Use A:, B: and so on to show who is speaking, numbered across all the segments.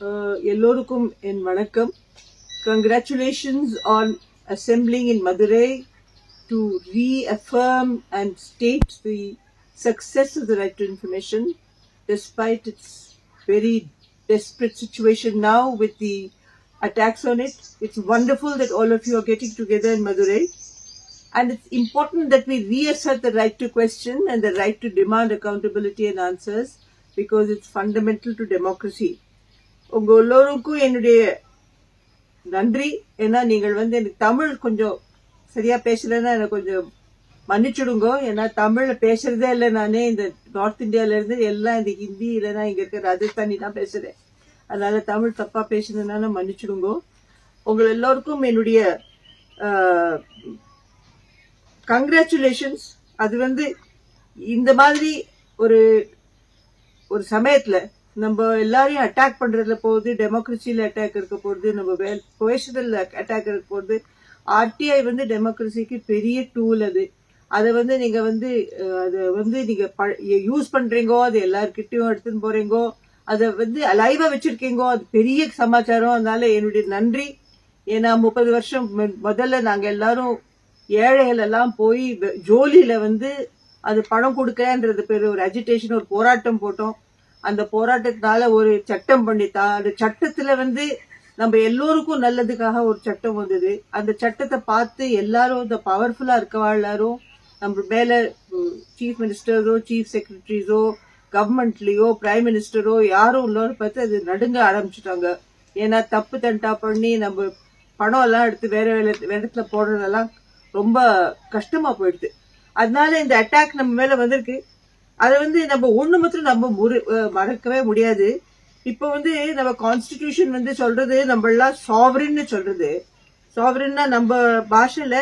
A: Uh, எல்லோருக்கும் என் வணக்கம் congratulations on assembling in madurai to reaffirm and state the success of the right to information despite its very desperate situation now with the attacks on it it's wonderful that all of you are getting together in madurai and it's important that we reassert the right to question and the right to demand accountability and answers because it's fundamental to democracy. உங்க எல்லோருக்கும் என்னுடைய நன்றி. ஏன்னா நீங்கள் வந்து எனக்கு தமிழ் கொஞ்சம் சரியா பேசலைன்னா எனக்கு கொஞ்சம் மன்னிச்சுடுங்க. ஏன்னா தமிழ்ல பேசுறதே இல்லை நானே. இந்த நார்த் இந்தியால இருந்து எல்லாம் இந்த ஹிந்தி இல்லைன்னா இங்க இருக்க ராஜஸ்தானி தான் பேசுறேன். அதனால தமிழ் தப்பா பேசுனதுனால மன்னிச்சுடுங்க. உங்கள் எல்லோருக்கும் என்னுடைய கங்க்ராச்சுலேஷன்ஸ் அது வந்து இந்த மாதிரி ஒரு ஒரு சமயத்துல நம்ம எல்லாரையும் அட்டாக் பண்றதுல போகுது டெமோக்ரஸியில அட்டாக் இருக்க போகுது நம்ம பொசிஷனல் அட்டாக் இருக்க போகுது. ஆர்டிஐ வந்து டெமோக்ரஸிக்கு பெரிய டூல் அது. அதை வந்து நீங்க வந்து அதை வந்து நீங்க யூஸ் பண்றீங்கோ அது எல்லாருக்கிட்டையும் எடுத்துன்னு போறீங்கோ அதை வந்து லைவா வச்சிருக்கீங்கோ அது பெரிய சமாச்சாரம். அதனால என்னுடைய நன்றி. ஏன்னா முப்பது வருஷம் மு- முதல்ல நாங்க எல்லாரும் ஏழைகள் எல்லாம் போய் ஜோலியில் ஜோலியில வந்து அது பணம் கொடுக்கன்றது பேர் ஒரு அஜிடேஷன் ஒரு போராட்டம் போட்டோம். அந்த போராட்டத்தினால ஒரு சட்டம் பண்ணித்தான் அந்த சட்டத்துல வந்து நம்ம எல்லோருக்கும் நல்லதுக்காக ஒரு சட்டம் வந்தது. அந்த சட்டத்தை பார்த்து எல்லாரும் இந்த பவர்ஃபுல்லா இருக்கவா எல்லாரும் நம்ம மேல சீஃப் மினிஸ்டரோ சீஃப் செக்ரட்டரிஸோ கவர்மெண்ட்லயோ பிரைம் மினிஸ்டரோ யாரும் இல்லோன்னு பார்த்து அது நடுங்க ஆரம்பிச்சுட்டாங்க. ஏன்னா தப்பு தண்டா பண்ணி நம்ம பணம் எல்லாம் எடுத்து வேற வேலை இடத்துல போடுறதெல்லாம் ரொம்ப கஷ்டமா போயிடுது. அதனால இந்த அட்டாக் நம்ம மேல வந்திருக்கு. அதை வந்து நம்ம ஒன்று மாத்திரம் நம்ம முறு- மறக்கவே முடியாது. இப்போ வந்து நம்ம கான்ஸ்டிடியூஷன் வந்து சொல்றது நம்ம எல்லாம் சாவரின்னு சொல்றது. சாவரின்னா நம்ம பாஷையில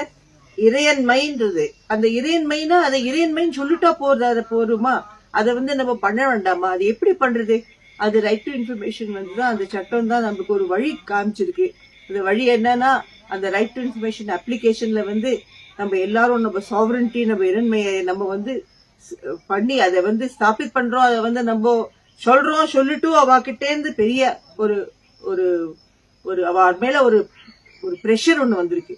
A: இறையன்மைன்றது. அந்த இறையன்மைனா அதை இறையன்மைன்னு சொல்லிட்டா போறது அதை போருமா அதை வந்து நம்ம பண்ண வேண்டாமா? அது எப்படி பண்றது? அது ரைட் டு இன்ஃபர்மேஷன் வந்து தான் அந்த சட்டம் தான் நமக்கு ஒரு வழி காமிச்சிருக்கு. அந்த வழி என்னன்னா அந்த ரைட் டு இன்ஃபர்மேஷன் அப்ளிகேஷன்ல வந்து நம்ம எல்லாரும் நம்ம சாவரன்டி நம்ம இறன்மையை நம்ம வந்து பண்ணி அதை வந்து ஸ்தாபித் பண்றோம் அதை வந்து நம்ம சொல்றோம் சொல்லிட்டு அவகிட்டே இருந்து பெரிய ஒரு ஒரு ஒரு அவ மேல ஒரு ஒரு பிரஷர் ஒன்னு வந்திருக்கு.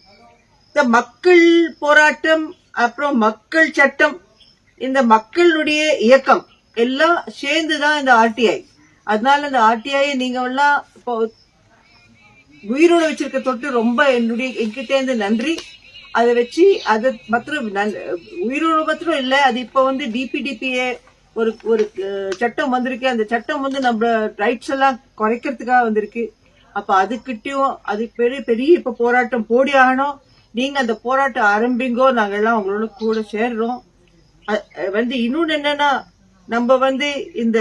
A: இந்த மக்கள் போராட்டம் அப்புறம் மக்கள் சட்டம் இந்த மக்களுடைய இயக்கம் எல்லாம் சேர்ந்துதான் இந்த ஆர்டிஐ அதனால இந்த ஆர்டிஐ நீங்க எல்லாம் இப்போ உயிரோட வச்சிருக்க தொட்டு ரொம்ப என்னுடைய என்கிட்ட இருந்து நன்றி. அதை வச்சு அது மாத்திரம் நல்- உயிரோட மாத்திரம் இல்லை அது இப்போ வந்து டிபிடிபிஏ ஒரு ஒரு சட்டம் வந்திருக்கு. அந்த சட்டம் வந்து நம்ம ரைட்ஸ் எல்லாம் குறைக்கிறதுக்காக வந்திருக்கு. அப்ப அதுக்கிட்டயும் அது பெரிய பெரிய இப்ப போராட்டம் போடி ஆகணும். நீங்க அந்த போராட்டம் ஆரம்பிங்கோ நாங்க எல்லாம் உங்களோட கூட சேர்றோம். வந்து இன்னொன்னு என்னன்னா நம்ம வந்து இந்த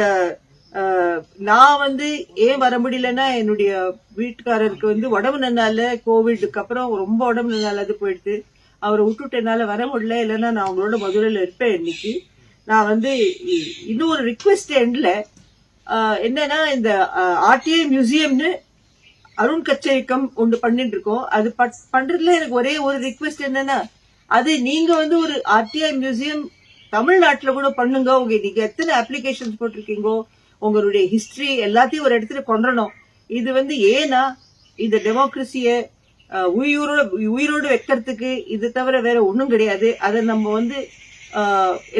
A: நான் வந்து ஏன் வர முடியலன்னா என்னுடைய வீட்டுக்காரருக்கு வந்து உடம்பு நன்னால கோவிடுக்கு அப்புறம் ரொம்ப உடம்பு நன்னால அது போயிடுது. அவரை விட்டுட்டு வர முடியல இல்லைன்னா நான் அவங்களோட மதுரையில் இருப்பேன் இன்னைக்கு. நான் வந்து இன்னும் ஒரு ரிக்வெஸ்ட் எண்ட்ல என்னன்னா இந்த ஆர்டிஐ மியூசியம்னு அருண் கச்சேரிக்கம் ஒன்று பண்ணிட்டு இருக்கோம் அது பட்- பண்றதுல எனக்கு ஒரே ஒரு ரிக்வெஸ்ட் என்னன்னா அது நீங்க வந்து ஒரு ஆர்டிஐ மியூசியம் தமிழ்நாட்டில் கூட பண்ணுங்க. உங்க நீங்க எத்தனை அப்ளிகேஷன்ஸ் போட்டிருக்கீங்கோ உங்களுடைய ஹிஸ்டரி எல்லாத்தையும் ஒரு இடத்துல கொண்டுறணும் இது வந்து ஏன்னா இந்த டெமோக்ரஸியை உயிரோட உயிரோடு வைக்கிறதுக்கு இது தவிர வேற ஒன்றும் கிடையாது. அதை நம்ம வந்து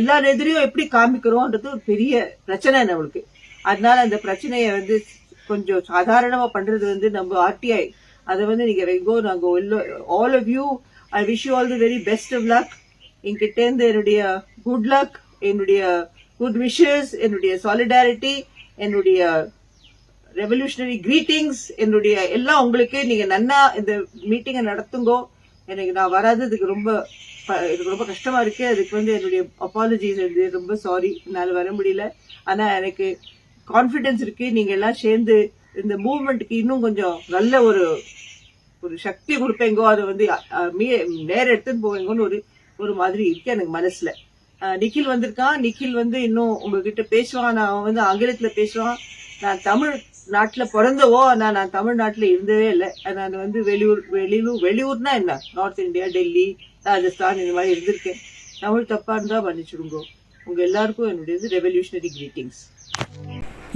A: எல்லார் எதிரையும் எப்படி காமிக்கிறோம்ன்றது ஒரு பெரிய பிரச்சனை நம்மளுக்கு. அதனால அந்த பிரச்சனையை வந்து கொஞ்சம் சாதாரணமாக பண்ணுறது வந்து நம்ம ஆர்டிஐ. அதை வந்து நீங்கள் வெங்கோ நாங்க all of you I wish you all the very best of luck என்கிட்டேருந்து என்னுடைய குட் லக் என்னுடைய குட் விஷஸ் என்னுடைய சாலிடாரிட்டி என்னுடைய ரெவல்யூஷனரி கிரீட்டிங்ஸ் என்னுடைய எல்லாம் உங்களுக்கு நீங்க நன்னா இந்த மீட்டிங்கை நடத்துங்கோ. எனக்கு நான் வராததுக்கு ரொம்ப இதுக்கு எனக்கு ரொம்ப கஷ்டமா இருக்கு. அதுக்கு வந்து என்னுடைய அப்பாலஜிஸ் ரொம்ப சாரி என்னால் வர முடியல. ஆனா எனக்கு கான்ஃபிடென்ஸ் இருக்கு நீங்க எல்லாம் சேர்ந்து இந்த மூவ்மெண்ட்டுக்கு இன்னும் கொஞ்சம் நல்ல ஒரு ஒரு சக்தி கொடுப்பேங்கோ. அதை வந்து நேர எடுத்துன்னு போவீங்கன்னு ஒரு ஒரு மாதிரி இருக்கு எனக்கு மனசுல. நிக்கில் வந்திருக்கான் நிக்கில் வந்து இன்னும் உங்ககிட்ட பேசுவான். நான் அவன் வந்து ஆங்கிலத்துல பேசுவான். நான் தமிழ் நாட்டில் பிறந்தவோ ஆனால் நான் தமிழ்நாட்டில் இருந்தவே இல்லை. நான் வந்து வெளியூர் வெளியூர் வெளியூர்னா என்ன? நார்த் இந்தியா டெல்லி ராஜஸ்தான் இந்த மாதிரி இருந்திருக்கேன். தமிழ் தப்பாக இருந்தால் மன்னிச்சுடுங்க. உங்கள் எல்லாருக்கும் என்னுடைய ரெவல்யூஷனரி கிரீட்டிங்ஸ்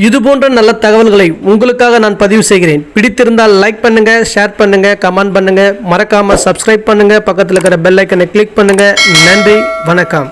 B: இது போன்ற நல்ல தகவல்களை உங்களுக்காக நான் பதிவு செய்கிறேன். பிடித்திருந்தால் லைக் பண்ணுங்க ஷேர் பண்ணுங்க கமெண்ட் பண்ணுங்க. மறக்காம சப்ஸ்கிரைப் பண்ணுங்க. பக்கத்தில் இருக்கிற பெல் ஐக்கனை கிளிக் பண்ணுங்க. நன்றி வணக்கம்.